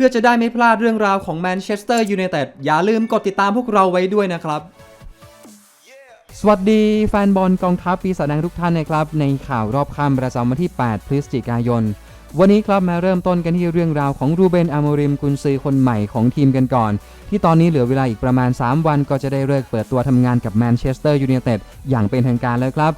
พื่อจะได้ไม่พลาดเรื่องราวของแมนเชสเตอร์ยูไนเต็ดอย่าลืมกดติดตามพวกเราไว้ด้วยนะครับ สวัสดีแฟนบอลกองทัพปีศาจแดงทุกท่านนะครับ ในข่าวรอบค่ำประจำวันที่ 8 พฤศจิกายน วันนี้ครับมาเริ่มต้นกันที่เรื่องราวของรูเบนอโมริมกุนซือคนใหม่ของทีมกันก่อน ที่ตอนนี้เหลือเวลาอีกประมาณ 3 วันก็จะได้เลิกเปิดตัวทำงานกับแมนเชสเตอร์ยูไนเต็ดอย่างเป็นทางการแล้วครับ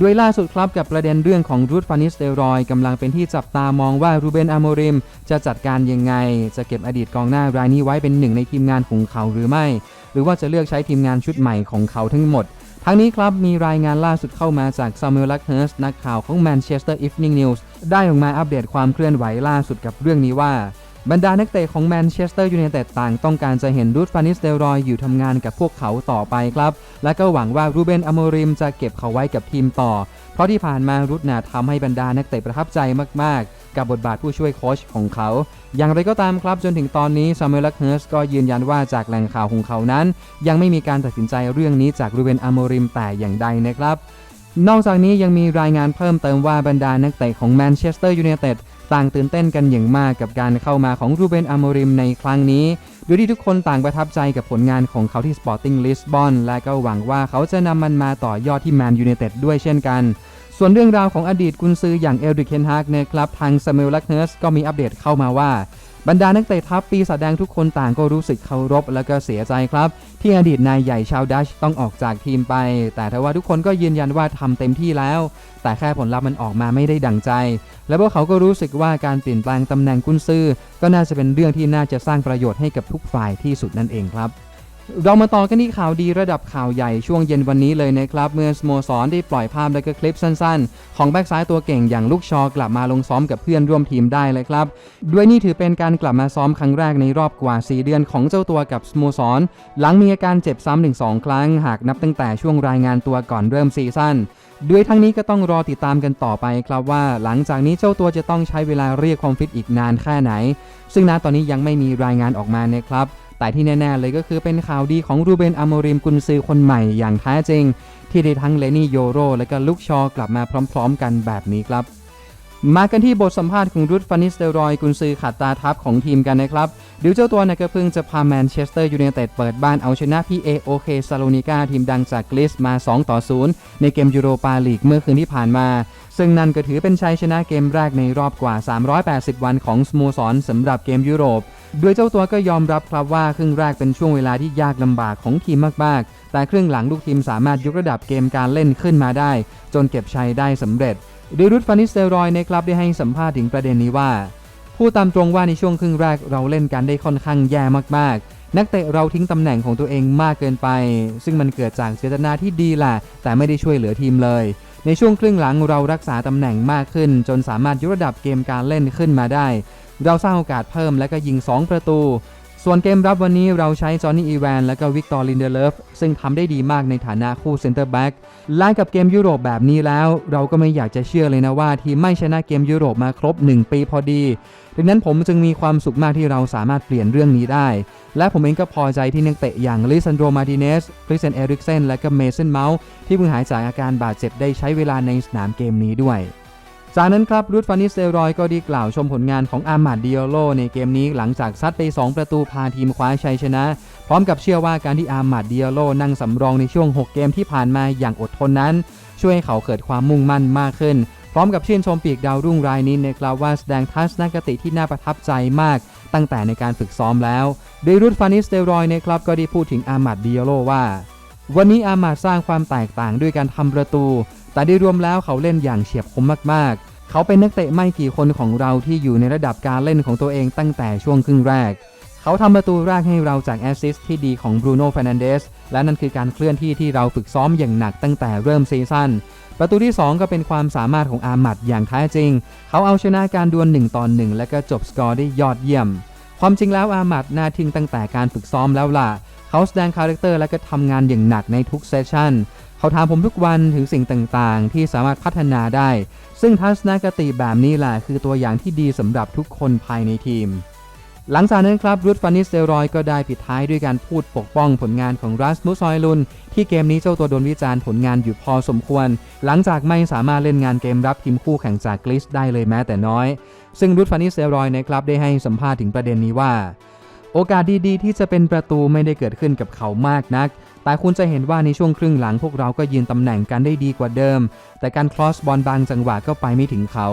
ด้วยล่าสุดครับกับประเด็นเรื่องของรูดฟานิสเตรอยกำลังเป็นที่จับตามองว่ารูเบนอโมริมจะจัดการยังไง จะเก็บอดีตกองหน้ารายนี้ไว้เป็นหนึ่งในทีมงานของเขาหรือไม่ หรือว่าจะเลือกใช้ทีมงานชุดใหม่ของเขาทั้งหมดทั้งนี้ครับมีรายงานล่าสุดเข้ามาจากซามูเอลลักเฮิร์สนักข่าวของ Manchester Evening News ได้ออกมาอัปเดตความเคลื่อนไหวล่าสุดกับเรื่องนี้ว่า บรรดานักเตะของแมนเชสเตอร์ยูไนเต็ดต่างต้องการจะเห็นรูดฟานิสเดรอยอยู่ทำงานกับพวกเขาต่อไปครับ และก็หวังว่ารูเบนอโมริมจะเก็บเขาไว้กับทีมต่อ เพราะที่ผ่านมารูดน่ะทำให้บรรดานักเตะประทับใจมากๆ กับบทบาทผู้ช่วยโค้ชของเขา อย่างไรก็ตามครับจนถึงตอนนี้ซามูเอลเฮิร์สก็ยืนยันว่าจากแหล่งข่าวของเขานั้น ยังไม่มีการตัดสินใจเรื่องนี้จากรูเบนอโมริมแต่อย่างใดนะครับ นอกจากนี้ยังมีรายงานเพิ่มเติมว่าบรรดานักเตะของแมนเชสเตอร์ยูไนเต็ดต่างตื่นเต้นกันอย่างมากกับการเข้ามาของรูเบนอโมริมในครั้งนี้โดยที่ทุกคนต่างประทับใจกับผลงานของเขาที่สปอร์ติ้งลิสบอนและก็หวังว่าเขาจะนำมันมาต่อยอดที่แมนยูไนเต็ดด้วยเช่นกัน ส่วนเรื่องราวของอดีตกุนซืออย่างเอลดิเคนฮากนะครับทางซามูเอลลักเฮิร์สก็มีอัปเดตเข้ามาว่า บรรดานักเตะทัพปีศาจแดงทุกคนต่างก็รู้สึกเคารพและก็เสียใจครับ ที่อดีตนายใหญ่ชาวดัชต้องออกจากทีมไป แต่ทว่าทุกคนก็ยืนยันว่าทำเต็มที่แล้ว แต่แค่ผลลัพธ์มันออกมาไม่ได้ดังใจ และพวกเขาก็รู้สึกว่าการเปลี่ยนแปลงตำแหน่งกุนซือก็น่าจะเป็นเรื่องที่น่าจะสร้างประโยชน์ให้กับทุกฝ่ายที่สุดนั่นเองครับ เรามาต่อกันที่ข่าวดีระดับข่าวใหญ่ช่วงเย็นวันนี้เลยนะครับ เมื่อสโมสรได้ปล่อยภาพและก็คลิปสั้นๆ ของแบ็กซ้ายตัวเก่งอย่างลูกชอกลับมาลงซ้อมกับเพื่อนร่วมทีมได้เลยครับ ด้วยนี่ถือเป็นการกลับมาซ้อมครั้งแรกในรอบกว่า 4 เดือนของเจ้าตัวกับสโมสร หลังมีอาการเจ็บซ้ำถึง2ครั้ง หากนับตั้งแต่ช่วงรายงานตัวก่อนเริ่มซีซั่นด้วยทั้งนี้ก็ต้องรอติดตามกันต่อไปครับว่า หลังจากนี้เจ้าตัวจะต้องใช้เวลาเรียกความฟิตอีกนานแค่ไหน ซึ่งณตอนนี้ยังไม่มีรายงานออกมานะครับ แต่ที่แน่ๆเลยก็คือเป็นข่าวดีของรูเบนอโมริมกุนซือคนใหม่อย่างแท้จริง ที่ได้ทั้งเลนี่โยโรและก็ลุกชอกลับมาพร้อม ๆ กันแบบนี้ครับ มากันที่บทสัมภาษณ์ของรูดฟานิสเตรอยกุนซือขาดตาทัพของทีมกันนะครับเดี๋ยวเจ้าตัวเนี่ยก็เพิ่งจะพาแมนเชสเตอร์ยูไนเต็ดเปิดบ้านเอาชนะพีเอโอเคซาโลนิกาทีมดังจากกรีซมา 2 ต่อ 0 ในเกมยูโรปาลีกเมื่อคืนที่ผ่านมา ซึ่งนั่นก็ถือเป็นชัยชนะเกมแรกในรอบกว่า 380 วันของสโมสรสำหรับเกมยุโรปโดยเจ้าตัวก็ยอมรับครับว่าครึ่งแรกเป็นช่วงเวลาที่ยากลำบากของทีมมากๆ แต่ครึ่งหลังลูกทีมสามารถยกระดับเกมการเล่นขึ้นมาได้ จนเก็บชัยได้สำเร็จ ดยรุดฟานิสเตรอยในครับได้ให้สัมภาษณ์ถึงประเด็นนี้ว่าพูดตามตรงว่าในช่วงครึ่งแรกเราเล่นกันได้ค่อนข้างแย่มากๆ นักเตะเราทิ้งตำแหน่งของตัวเองมากเกินไป ซึ่งมันเกิดจากเจตนาที่ดีแหละแต่ไม่ได้ช่วยเหลือทีมเลย ในช่วงครึ่งหลังเรารักษาตำแหน่งมากขึ้น จนสามารถยกระดับเกมการเล่นขึ้นมาได้ เราสร้างโอกาสเพิ่มและก็ยิง 2 ประตู ส่วนเกมรับวันนี้เราใช้จอห์นนี่อีแวนและก็วิกตอร์ลินเดเลฟซึ่งทำได้ดีมากในฐานะคู่เซนเตอร์แบ็กไล่กับเกมยุโรปแบบนี้แล้ว เราก็ไม่อยากจะเชื่อเลยนะว่า ทีมไม่ชนะเกมยุโรปมาครบ 1 ปีพอดี ดังนั้นผมจึงมีความสุขมากที่เราสามารถเปลี่ยนเรื่องนี้ได้ และผมเองก็พอใจที่นักเตะอย่างลิซันโดมาติเนสคริสเซนเอริกเซนและก็เมสันเมาส์ที่เพิ่งหายจากอาการบาดเจ็บได้ใช้เวลาในสนามเกมนี้ด้วย จากนั้นครับรูดฟานิสเซรอยก็ได้กล่าวชมผลงานของอามาดดิโอโลในเกมนี้หลังจากซัดไป 2 ประตูพาทีมคว้าชัยชนะ พร้อมกับเชื่อว่าการที่อามาดดิโอโลนั่งสำรองในช่วง 6 เกมที่ผ่านมาอย่างอดทนนั้น ช่วยให้เขาเกิดความมุ่งมั่นมากขึ้น พร้อมกับชื่นชมปีกดาวรุ่งรายนี้ในกล่าวว่าแสดงทัศนคติที่น่าประทับใจมาก ตั้งแต่ในการฝึกซ้อมแล้วโดยรูดฟานิสเตรอยในครับก็ได้พูดถึงอามาดดิโอโลว่าวันนี้อามาดสร้างความแตกต่างด้วยการทำประตู แต่โดยรวมแล้วเขาเล่นอย่างเฉียบคมมากๆ เขาเป็นนักเตะไม่กี่คนของเราที่อยู่ในระดับการเล่นของตัวเองตั้งแต่ช่วงครึ่งแรก เขาทำประตูแรกให้เราจากแอสซิสที่ดีของบรูโน่เฟรนันเดส และนั่นคือการเคลื่อนที่ที่เราฝึกซ้อมอย่างหนักตั้งแต่เริ่มซีซั่นประตูที่ 2 ก็เป็นความสามารถของอามัดอย่างแท้จริง เขาเอาชนะการดวล1ต่อ1และก็จบสกอร์ได้ยอดเยี่ยม ความจริงแล้วอามัดน่าทึ่งตั้งแต่การฝึกซ้อมแล้วล่ะ เขาแสดงคาแรคเตอร์และก็ทำงานอย่างหนักในทุกเซสชั่น เขาถามผมทุกวันถึงสิ่งต่างๆ ที่สามารถพัฒนาได้ ซึ่งทัศนคติแบบนี้แหละคือตัวอย่างที่ดีสำหรับทุกคนภายในทีม หลังจากนั้นครับรุดฟานิสเตรอยก็ได้ปิดท้ายด้วยการพูดปกป้องผลงานของรัสมุสซอยลุน ที่เกมนี้เจ้าตัวโดนวิจารณ์ผลงานอยู่พอสมควร หลังจากไม่สามารถเล่นงานเกมรับทีมคู่แข่งจากกริสได้เลยแม้แต่น้อย ซึ่งรุดฟานิสเตรอยนะครับได้ให้สัมภาษณ์ถึงประเด็นนี้ว่า โอกาสดีๆ ที่จะเป็นประตูไม่ได้เกิดขึ้นกับเขามากนัก แต่คุณจะเห็นว่าในช่วงครึ่งหลังพวกเราก็ยืนตำแหน่งกันได้ดีกว่าเดิม แต่การคลอสบอลบางจังหวะก็ไปไม่ถึงเขา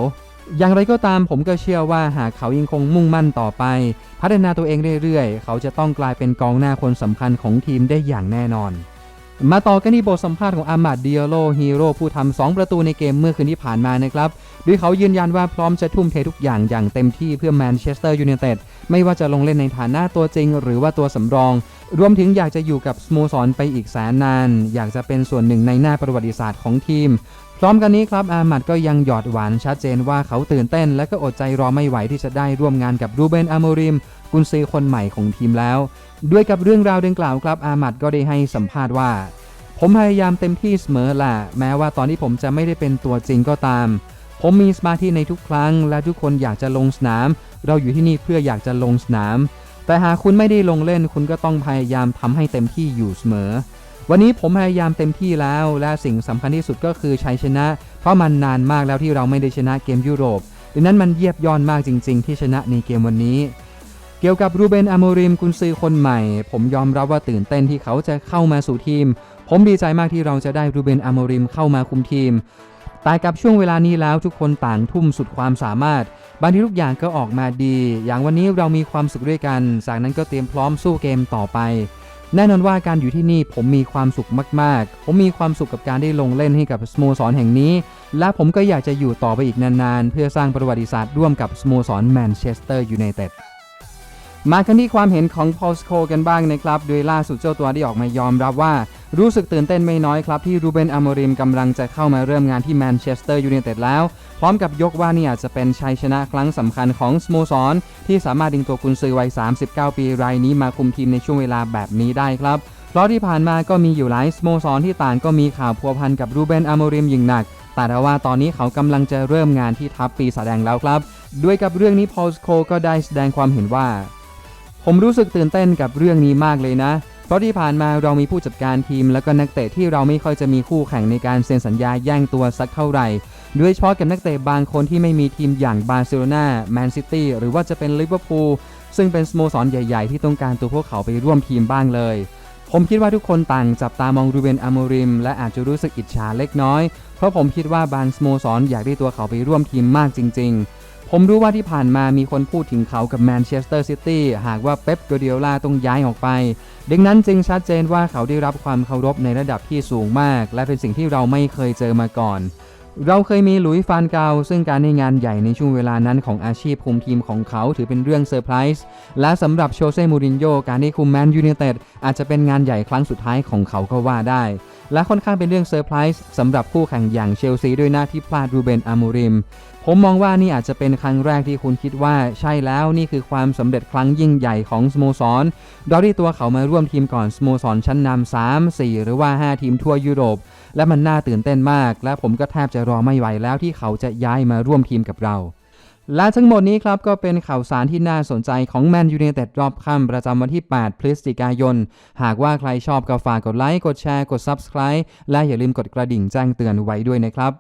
อย่างไรก็ตามผมก็เชื่อว่าหากเขายังคงมุ่งมั่นต่อไป พัฒนาตัวเองเรื่อยๆ เขาจะต้องกลายเป็นกองหน้าคนสำคัญของทีมได้อย่างแน่นอน มาต่อกันที่บทสัมภาษณ์ของอามาดเดียโลฮีโร่ผู้ทำสองประตูในเกมเมื่อคืนที่ผ่านมานะครับโดยเขายืนยันว่าพร้อมจะทุ่มเททุกอย่างอย่างเต็มที่เพื่อแมนเชสเตอร์ยูไนเต็ดไม่ว่าจะลงเล่นในฐานะตัวจริง หรือว่าตัวสำรอง รวมถึงอยากจะอยู่กับสโมสรไปอีกแสนนาน อยากจะเป็นส่วนหนึ่งในหน้าประวัติศาสตร์ของทีม พร้อมกันนี้ครับอามัดก็ยังหยอดหวานชัดเจนว่าเขาตื่นเต้น และก็อดใจรอไม่ไหวที่จะได้ร่วมงานกับรูเบนอาโมริม กุนซือคนใหม่ของทีมแล้ว ด้วยกับเรื่องราวดังกล่าวครับอามัดก็ได้ให้สัมภาษณ์ว่า ผมพยายามเต็มที่เสมอแหละแม้ว่าตอนที่ผมจะไม่ได้เป็นตัวจริงก็ตาม ผมมีสมาธิในทุกครั้ง และทุกคนอยากจะลงสนาม เราอยู่ที่นี่เพื่ออยากจะลงสนาม แต่หากคุณไม่ได้ลงเล่นคุณก็ต้องพยายามทำให้เต็มที่อยู่เสมอ วันนี้ผมพยายามเต็มที่แล้ว และสิ่งสำคัญที่สุดก็คือชัยชนะ เพราะมันนานมากแล้วที่เราไม่ได้ชนะเกมยุโรปดังนั้นมันเยียบย่อนมากจริง ๆ ที่ชนะในเกมวันนี้ เกี่ยวกับรูเบนอโมริมกุนซือคนใหม่ ผมยอมรับว่าตื่นเต้นที่เขาจะเข้ามาสู่ทีม ผมดีใจมากที่เราจะได้รูเบนอโมริมเข้ามาคุมทีมแต่กับช่วงเวลานี้แล้วทุกคนต่างทุ่มสุดความสามารถบางทีทุกอย่างก็ออกมาดี อย่างวันนี้เรามีความสุขด้วยกัน จากนั้นก็เตรียมพร้อมสู้เกมต่อไป แน่นอนว่าการอยู่ที่นี่ผมมีความสุขมากๆ ผมมีความสุขกับการได้ลงเล่นให้กับสโมสรแห่งนี้ และผมก็อยากจะอยู่ต่อไปอีกนานๆ เพื่อสร้างประวัติศาสตร์ร่วมกับสโมสรแมนเชสเตอร์ยูไนเต็ดมากันที่ความเห็นของพอลสโคกันบ้างนะครับ โดยล่าสุดเจ้าตัวได้ออกมายอมรับว่า รู้สึกตื่นเต้นไม่น้อยครับที่รูเบนอโมริมกำลังจะเข้ามาเริ่มงานที่แมนเชสเตอร์ยูไนเต็ดแล้ว พร้อมกับยกว่านี่อาจจะเป็นชัยชนะครั้งสำคัญของสโมสร ที่สามารถดึงตัวกุนซือวัย 39 ปีรายนี้มาคุมทีมในช่วงเวลาแบบนี้ได้ครับ เพราะที่ผ่านมาก็มีอยู่หลายสโมสรที่ต่างก็มีข่าวพัวพันกับรูเบนอโมริมอย่างหนัก แต่ทว่าตอนนี้เขากำลังจะเริ่มงานที่ทัพปีศาจแดงแล้วครับ ด้วยกับเรื่องนี้พอลสโคก็ได้แสดงความเห็นว่า ผมรู้สึกตื่นเต้นกับเรื่องนี้มากเลยนะ ราะที่ผ่านมาเรามีผู้จัดการทีม และก็นักเตะที่เราไม่ค่อยจะมีคู่แข่งในการเซ็นสัญญาแย่งตัวสักเท่าไหร่ โดยเฉพาะกับนักเตะบางคนที่ไม่มีทีมอย่างบาร์เซโลนาแมนซิตี้หรือว่าจะเป็นลิเวอร์พูลซึ่งเป็นสโมสรใหญ่ ๆ ที่ต้องการตัวพวกเขาไปร่วมทีมบ้างเลย ผมคิดว่าทุกคนต่างจับตามองรูเบนอโมริม และอาจจะรู้สึกอิจฉาเล็กน้อย เพราะผมคิดว่าบางสโมสรอยากได้ตัวเขาไปร่วมทีมมากจริง ๆ ผมรู้ว่าที่ผ่านมามีคนพูดถึงเขากับแมนเชสเตอร์ซิตี้หากว่าเป๊ปกัวเดียลาต้องย้ายออกไป ดังนั้นจึงชัดเจนว่าเขาได้รับความเคารพในระดับที่สูงมาก และเป็นสิ่งที่เราไม่เคยเจอมาก่อน เราเคยมีหลุยฟานเกาซึ่งการในงานใหญ่ในช่วงเวลานั้นของอาชีพคุมทีมของเขาถือเป็นเรื่องเซอร์ไพรส์และสำหรับโชเซ่มูรินโญ่การได้คุมแมนยูไนเต็ดอาจจะเป็นงานใหญ่ครั้งสุดท้ายของเขาก็ว่าได้ และค่อนข้างเป็นเรื่องเซอร์ไพรส์สำหรับคู่แข่งอย่างเชลซีด้วยหน้าที่พลาดรูเบนอามูริม ผมมองว่านี่อาจจะเป็นครั้งแรกที่คุณคิดว่าใช่แล้วนี่คือความสำเร็จครั้งยิ่งใหญ่ของสโมสรเราได้ตัวเขามาร่วมทีมก่อนสโมสรชั้นนำ3 4 หรือว่า 5 ทีมทั่วยุโรป และมันน่าตื่นเต้นมาก และผมก็แทบจะรอไม่ไหวแล้วที่เขาจะย้ายมาร่วมทีมกับเรา และทั้งหมดนี้ครับก็เป็นข่าวสารที่น่าสนใจของแมนยูเนเต็ดรอบค่ำประจำวันที่ 8 พฤศจิกายน หากว่าใครชอบก็ฝากกดไลค์ กดแชร์ กด Subscribe และอย่าลืมกดกระดิ่งแจ้งเตือนไว้ด้วยนะครับ